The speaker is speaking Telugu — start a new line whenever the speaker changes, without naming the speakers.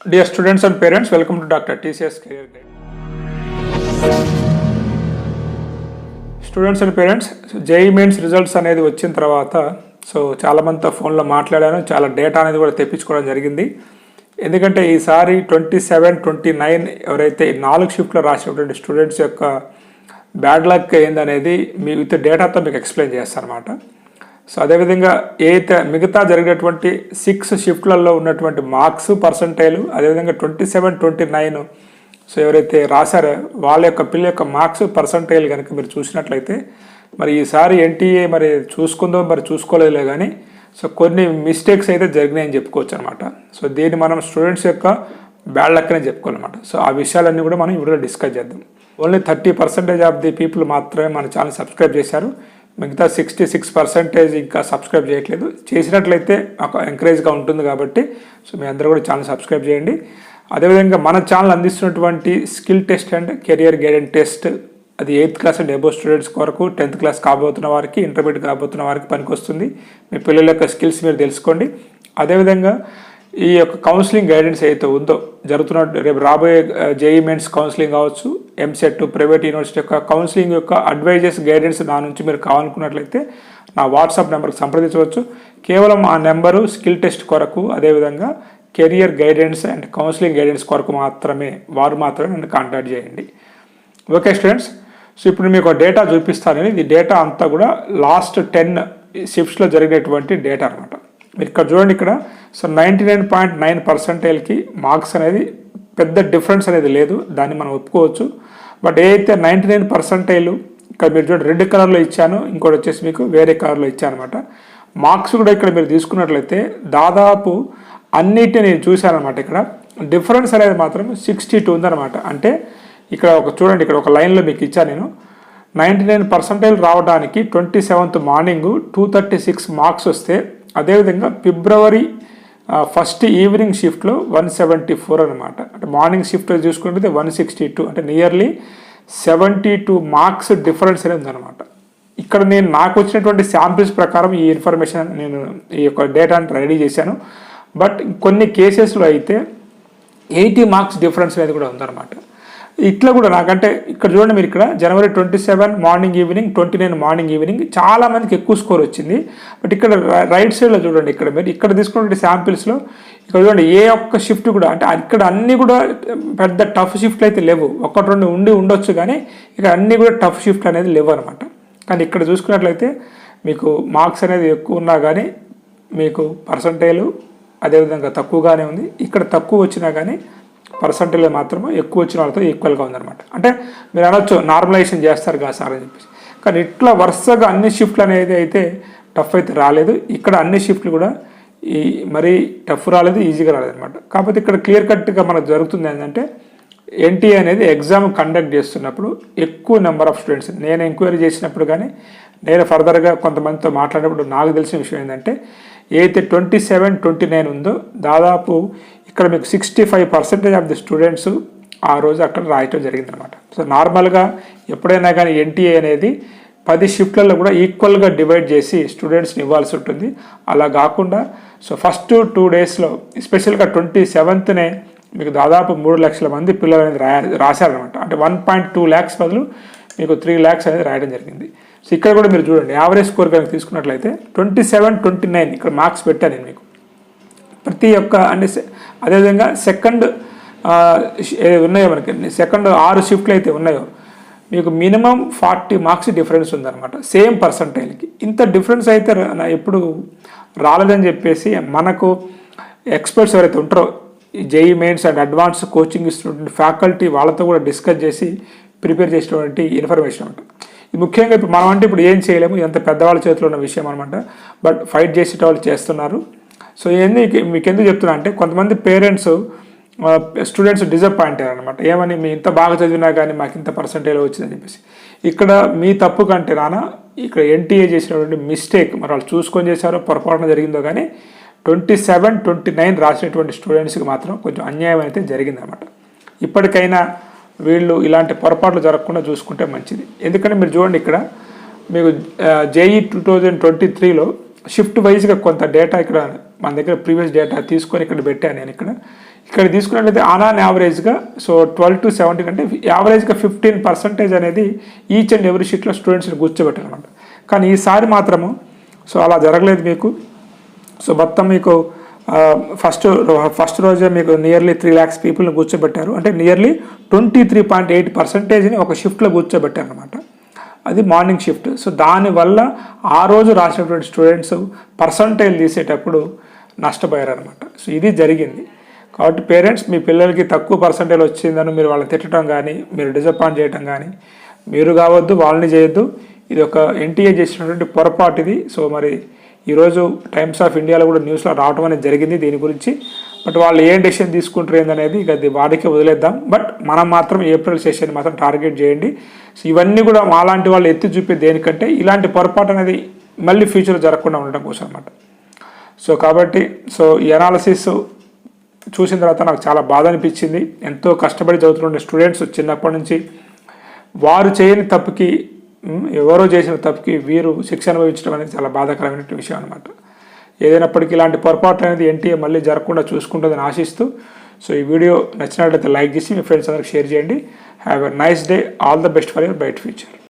Dear students and parents welcome to doctor T C S career guide students and parents JEE mains results అనేది వచ్చిన తర్వాత సో చాలామందితో ఫోన్లో మాట్లాడాను చాలా డేటా అనేది కూడా తెప్పించుకోవడం జరిగింది. ఎందుకంటే ఈసారి ట్వంటీ సెవెన్ ట్వంటీ నైన్ ఎవరైతే నాలుగు షిఫ్ట్లో రాసినటువంటి స్టూడెంట్స్ యొక్క బ్యాడ్ లక్ ఏందనేది మీ విత్ డేటాతో మీకు ఎక్స్ప్లెయిన్ చేస్తాను అనమాట సో అదేవిధంగా ఏదైతే మిగతా జరిగినటువంటి సిక్స్ షిఫ్ట్లలో ఉన్నటువంటి మార్క్స్ పర్సంటైలు అదేవిధంగా twenty seven twenty nine so ఎవరైతే రాశారో వాళ్ళ యొక్క పిల్ల యొక్క మార్క్స్ పర్సంటైల్ కనుక మీరు చూసినట్లయితే మరి ఈసారి ఎన్టీఏ మరి చూసుకుందో మరి చూసుకోలేదులే కానీ సో కొన్ని మిస్టేక్స్ అయితే జరిగినాయని చెప్పుకోవచ్చు అనమాట సో దీన్ని మనం స్టూడెంట్స్ యొక్క బ్యాడ్ లక్కనే చెప్పుకోవాలన్నమాట. సో ఆ విషయాలన్నీ కూడా మనం ఇప్పుడు డిస్కస్ చేద్దాం. Only thirty percentage of the people మాత్రమే మన ఛానల్ సబ్స్క్రైబ్ చేశారు. మిగతా సిక్స్టీ సిక్స్ పర్సెంటేజ్ ఇంకా సబ్స్క్రైబ్ చేయట్లేదు. చేసినట్లయితే ఒక ఎంకరేజ్గా ఉంటుంది కాబట్టి సో మీ అందరూ కూడా ఛానల్ సబ్స్క్రైబ్ చేయండి. అదేవిధంగా మన ఛానల్ అందిస్తున్నటువంటి skill test and career guidance test అది eighth class and above students కొరకు టెన్త్ క్లాస్ కాబోతున్న వారికి ఇంటర్మీడియట్ కాబోతున్న వారికి పనికొస్తుంది. మీ పిల్లల యొక్క స్కిల్స్ మీరు తెలుసుకోండి. అదేవిధంగా ఈ యొక్క కౌన్సిలింగ్ గైడెన్స్ ఏదైతే ఉందో జరుగుతున్న రేపు రాబోయే జేఈ మెయిన్స్ కౌన్సిలింగ్ కావచ్చు ఎంసెట్ ప్రైవేట్ యూనివర్సిటీ యొక్క కౌన్సిలింగ్ యొక్క అడ్వైజెస్ గైడెన్స్ నా నుంచి మీరు కావాలనుకున్నట్లయితే నా వాట్సాప్ నెంబర్కి సంప్రదించవచ్చు. కేవలం ఆ నెంబరు స్కిల్ టెస్ట్ కొరకు అదేవిధంగా career guidance and counselling guidance కొరకు మాత్రమే వారు మాత్రమే నన్ను కాంటాక్ట్ చేయండి. ఓకే స్టూడెంట్స్ సో ఇప్పుడు మీకు డేటా చూపిస్తాను. ఇది డేటా అంతా కూడా లాస్ట్ టెన్ షిఫ్ట్స్లో జరిగినటువంటి డేటా అనమాట మీరు ఇక్కడ చూడండి ఇక్కడ. So ninety nine point nine పర్సెంటేజ్కి marks అనేది పెద్ద డిఫరెన్స్ అనేది లేదు. దాన్ని మనం ఒప్పుకోవచ్చు. బట్ ఏదైతే నైంటీ నైన్ పర్సెంటైలు ఇక్కడ మీరు చూడండి రెడ్ కలర్లో ఇచ్చాను ఇంకోటి వచ్చేసి మీకు వేరే కలర్లో ఇచ్చాను అనమాట మార్క్స్ కూడా ఇక్కడ మీరు తీసుకున్నట్లయితే దాదాపు అన్నిటిని నేను చూశాను అనమాట ఇక్కడ. డిఫరెన్స్ అనేది మాత్రం సిక్స్టీ టూ ఉందన్నమాట. అంటే ఇక్కడ ఒక చూడండి ఇక్కడ ఒక లైన్లో మీకు ఇచ్చాను నేను. నైంటీ నైన్ పర్సెంటైల్ రావడానికి twenty seventh morning two thirty six marks వస్తే అదేవిధంగా ఫిబ్రవరి ఫస్ట్ ఈవినింగ్ షిఫ్ట్లో వన్ సెవెంటీ ఫోర్ అనమాట అంటే మార్నింగ్ షిఫ్ట్లో చూసుకుంటే వన్ సిక్స్టీ టూ అంటే nearly seventy two marks difference అనేది ఉందన్నమాట. ఇక్కడ నేను నాకు వచ్చినటువంటి శాంపిల్స్ ప్రకారం ఈ ఇన్ఫర్మేషన్ నేను ఈ యొక్క డేటాను రెడీ చేశాను. బట్ కొన్ని కేసెస్లో అయితే ఎయిటీ మార్క్స్ డిఫరెన్స్ అనేది కూడా ఉందన్నమాట. ఇట్లా కూడా నాకంటే ఇక్కడ చూడండి మీరు ఇక్కడ January twenty seven morning evening twenty nine morning evening చాలా మందికి ఎక్కువ స్కోర్ వచ్చింది. బట్ ఇక్కడ రైట్ సైడ్లో చూడండి ఇక్కడ మీరు ఇక్కడ తీసుకున్న శాంపిల్స్లో ఇక్కడ చూడండి ఏ ఒక్క షిఫ్ట్ కూడా అంటే ఇక్కడ అన్నీ కూడా పెద్ద టఫ్ షిఫ్ట్లు అయితే లేవు. ఒకటి రెండు ఉండి ఉండొచ్చు కానీ ఇక్కడ అన్నీ కూడా టఫ్ షిఫ్ట్ అనేది లేవు అనమాట కానీ ఇక్కడ చూసుకున్నట్లయితే మీకు మార్క్స్ అనేది ఎక్కువ ఉన్నా కానీ మీకు పర్సంటేలు అదేవిధంగా తక్కువగానే ఉంది. ఇక్కడ తక్కువ వచ్చినా కానీ పర్సంటేజ్ మాత్రమే ఎక్కువ వచ్చిన వాళ్ళతో ఈక్వల్గా ఉందన్నమాట. అంటే మీరు అనొచ్చు నార్మలైజేషన్ చేస్తారు కదా సార్ అని చెప్పేసి. కానీ ఇట్లా వరుసగా అన్ని షిఫ్ట్లు అనేది అయితే టఫ్ అయితే రాలేదు. ఇక్కడ అన్ని షిఫ్ట్లు కూడా ఈ మరీ టఫ్ రాలేదు ఈజీగా రాలేదు అనమాట కాకపోతే ఇక్కడ క్లియర్ కట్గా మనకు జరుగుతుంది ఏంటంటే ఎన్టీఏ అనేది ఎగ్జామ్ కండక్ట్ చేస్తున్నప్పుడు ఎక్కువ నెంబర్ ఆఫ్ స్టూడెంట్స్. నేను ఎంక్వైరీ చేసినప్పుడు కానీ నేను ఫర్దర్గా కొంతమందితో మాట్లాడినప్పుడు నాకు తెలిసిన విషయం ఏంటంటే ఏదైతే ట్వంటీ సెవెన్ ట్వంటీ నైన్ ఉందో దాదాపు ఇక్కడ మీకు sixty five percentage of the students ఆ రోజు అక్కడ రాయటం జరిగిందనమాట సో నార్మల్గా ఎప్పుడైనా కానీ ఎన్టీఏ అనేది పది షిఫ్ట్లలో కూడా ఈక్వల్గా డివైడ్ చేసి స్టూడెంట్స్ని ఇవ్వాల్సి ఉంటుంది. అలా కాకుండా సో ఫస్ట్ టూ డేస్లో స్పెషల్గా ట్వంటీ సెవెంత్నే మీకు దాదాపు మూడు లక్షల మంది పిల్లలు అనేది రా రాశారనమాట అంటే వన్ పాయింట్ టూ ల్యాక్స్ బదులు మీకు త్రీ ల్యాక్స్ అనేది రాయడం జరిగింది. సో ఇక్కడ కూడా మీరు చూడండి యావరేజ్ స్కోర్ కనుక తీసుకున్నట్లయితే ట్వంటీ సెవెన్ ట్వంటీ నైన్ ఇక్కడ మార్క్స్ పెట్టాను నేను మీకు. ప్రతి ఒక్క అంటే సె- అదేవిధంగా సెకండ్ ఉన్నాయో మనకి. సెకండ్ ఆరు షిఫ్ట్లు అయితే ఉన్నాయో. మీకు మినిమం ఫార్టీ మార్క్స్ డిఫరెన్స్ ఉందన్నమాట. సేమ్ పర్సంటైల్కి ఇంత డిఫరెన్స్ అయితే నా ఎప్పుడు రాలేదని చెప్పేసి మనకు ఎక్స్పర్ట్స్ ఎవరైతే ఉంటారో JEE mains and advance coaching ఇస్తున్నటువంటి ఫ్యాకల్టీ వాళ్ళతో కూడా డిస్కస్ చేసి ప్రిపేర్ చేసినటువంటి ఇన్ఫర్మేషన్ అనమాట ఇది ముఖ్యంగా ఇప్పుడు మనం అంటే ఇప్పుడు ఏం చేయలేము. ఎంత పెద్దవాళ్ళ చేతిలో ఉన్న విషయం అనమాట బట్ ఫైట్ చేసేటవాళ్ళు చేస్తున్నారు. సో ఇవన్నీ మీకు ఎందుకు చెప్తున్నా అంటే కొంతమంది పేరెంట్స్ స్టూడెంట్స్ డిసప్పాయింట్ అయ్యారు అనమాట ఏమని మీ ఇంత బాగా చదివినా కానీ మాకు ఇంత పర్సంటేజ్ వచ్చిందని చెప్పేసి. ఇక్కడ మీ తప్పు కంటే నాన్న ఇక్కడ ఎన్టీఏ చేసినటువంటి మిస్టేక్ మరి వాళ్ళు చూసుకొని చేశారో పొరపాటున జరిగిందో కానీ ట్వంటీ సెవెన్ ట్వంటీ నైన్ రాసినటువంటి స్టూడెంట్స్కి మాత్రం కొంచెం అన్యాయం అయితే జరిగిందనమాట ఇప్పటికైనా వీళ్ళు ఇలాంటి పొరపాట్లు జరగకుండా చూసుకుంటే మంచిది. ఎందుకంటే మీరు చూడండి ఇక్కడ మీకు జేఈ టూ థౌజండ్ ట్వంటీ త్రీలో షిఫ్ట్ వైజ్గా కొంత డేటా ఇక్కడ మన దగ్గర ప్రీవియస్ డేటా తీసుకొని ఇక్కడ పెట్టాను నేను ఇక్కడ. ఇక్కడ తీసుకున్నట్లయితే ఆన్ ఆన్ యావరేజ్గా సో ట్వెల్వ్ టు సెవెంటీన్ అంటే యావరేజ్గా ఫిఫ్టీన్ పర్సెంటేజ్ అనేది ఈచ్ అండ్ ఎవ్రీ షీట్లో స్టూడెంట్స్ని కూర్చోబెట్టారనమాట కానీ ఈసారి మాత్రము సో అలా జరగలేదు మీకు. సో మొత్తం మీకు ఫస్ట్ ఫస్ట్ రోజే మీకు నియర్లీ త్రీ ల్యాక్స్ పీపుల్ని కూర్చోబెట్టారు. అంటే nearly twenty three point eight పర్సెంటేజ్ని ఒక షిఫ్ట్లో కూర్చోబెట్టారనమాట అది మార్నింగ్ షిఫ్ట్ సో దానివల్ల ఆ రోజు రాసినటువంటి స్టూడెంట్స్ పర్సంటైల్ తీసేటప్పుడు నష్టపోయారు అనమాట సో ఇది జరిగింది. కాబట్టి పేరెంట్స్ మీ పిల్లలకి తక్కువ పర్సంటేజ్ వచ్చిందని మీరు వాళ్ళని తిట్టడం కానీ మీరు డిసప్పాయింట్ చేయడం కానీ మీరు కావద్దు వాళ్ళని చేయొద్దు. ఇది ఒక ఎన్టీఏ చేసినటువంటి పొరపాటు ఇది సో మరి ఈరోజు టైమ్స్ ఆఫ్ ఇండియాలో కూడా న్యూస్లో రావడం అనేది జరిగింది దీని గురించి. బట్ వాళ్ళు ఏం డెసిషన్ తీసుకుంటారు ఏందనేది ఇక అది వాడికే వదిలేద్దాం. బట్ మనం మాత్రం ఏప్రిల్ సెషన్ మాత్రం టార్గెట్ చేయండి. సో ఇవన్నీ కూడా మాలాంటి వాళ్ళు ఎత్తి చూపే దేనికంటే ఇలాంటి పొరపాటు అనేది మళ్ళీ ఫ్యూచర్లో జరగకుండా ఉండడం కోసం అనమాట సో కాబట్టి సో ఈ అనాలసిస్ చూసిన తర్వాత నాకు చాలా బాధ అనిపించింది. ఎంతో కష్టపడి చదువుతుండే స్టూడెంట్స్ చిన్నప్పటి నుంచి వారు చేయని తప్పుకి ఎవరో చేసిన తప్పుకి వీరు శిక్ష అనుభవించడం అనేది చాలా బాధాకరమైన విషయం అనమాట ఏదైనప్పటికీ ఇలాంటి పొరపాటు అనేది ఎన్టీఏ మళ్ళీ జరగకుండా చూసుకుంటుందని ఆశిస్తూ సో ఈ వీడియో నచ్చినట్లయితే లైక్ చేసి మీ ఫ్రెండ్స్ అందరికి షేర్ చేయండి. Have a nice day all the best for your bright future